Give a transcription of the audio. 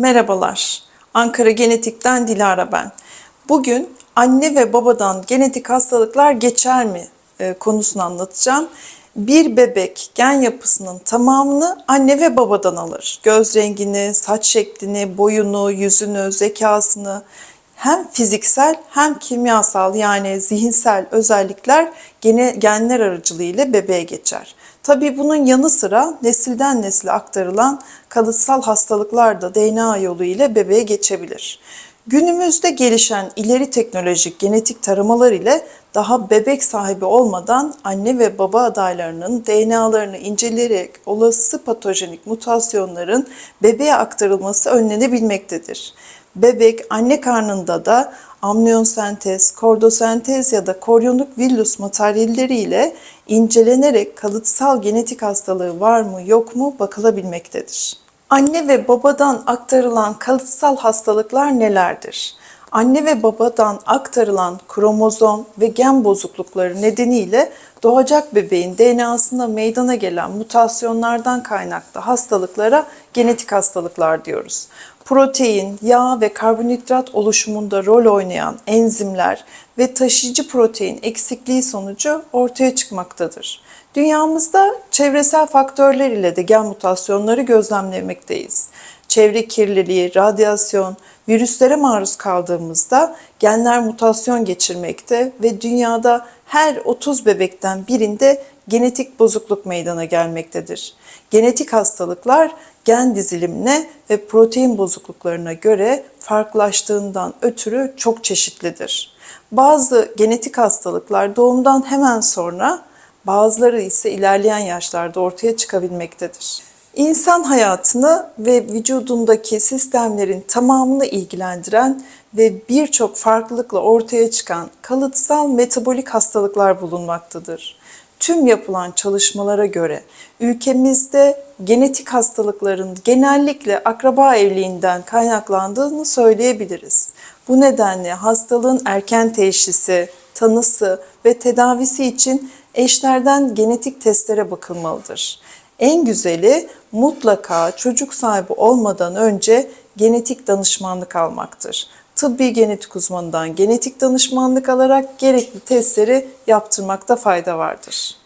Merhabalar. Ankara Genetik'ten Dilara ben. Bugün anne ve babadan genetik hastalıklar geçer mi e, konusunu anlatacağım. Bir bebek gen yapısının tamamını anne ve babadan alır. Göz rengini, saç şeklini, boyunu, yüzünü, zekasını hem fiziksel hem kimyasal yani zihinsel özellikler gene, genler aracılığıyla bebeğe geçer. Tabii bunun yanı sıra nesilden nesile aktarılan kalıtsal hastalıklar da DNA yolu ile bebeğe geçebilir. Günümüzde gelişen ileri teknolojik genetik taramalar ile daha bebek sahibi olmadan anne ve baba adaylarının DNA'larını inceleyerek olası patojenik mutasyonların bebeğe aktarılması önlenebilmektedir. Bebek anne karnında da amniyonsentez, kordosentez ya da koryonik villus materyalleri ile incelenerek kalıtsal genetik hastalığı var mı yok mu bakılabilmektedir. Anne ve babadan aktarılan kalıtsal hastalıklar nelerdir? Anne ve babadan aktarılan kromozom ve gen bozuklukları nedeniyle doğacak bebeğin DNA'sında meydana gelen mutasyonlardan kaynaklı hastalıklara genetik hastalıklar diyoruz. Protein, yağ ve karbonhidrat oluşumunda rol oynayan enzimler ve taşıyıcı protein eksikliği sonucu ortaya çıkmaktadır. Dünyamızda çevresel faktörler ile de gen mutasyonları gözlemlemekteyiz. Çevre kirliliği, radyasyon, virüslere maruz kaldığımızda genler mutasyon geçirmekte ve dünyada her 30 bebekten birinde genetik bozukluk meydana gelmektedir. Genetik hastalıklar gen dizilimine ve protein bozukluklarına göre farklılaştığından ötürü çok çeşitlidir. Bazı genetik hastalıklar doğumdan hemen sonra bazıları ise ilerleyen yaşlarda ortaya çıkabilmektedir. İnsan hayatını ve vücudundaki sistemlerin tamamını ilgilendiren ve birçok farklılıkla ortaya çıkan kalıtsal metabolik hastalıklar bulunmaktadır. Tüm yapılan çalışmalara göre ülkemizde genetik hastalıkların genellikle akraba evliliğinden kaynaklandığını söyleyebiliriz. Bu nedenle hastalığın erken teşhisi, tanısı ve tedavisi için eşlerden genetik testlere bakılmalıdır. En güzeli mutlaka çocuk sahibi olmadan önce genetik danışmanlık almaktır. Tıbbi genetik uzmanından genetik danışmanlık alarak gerekli testleri yaptırmakta fayda vardır.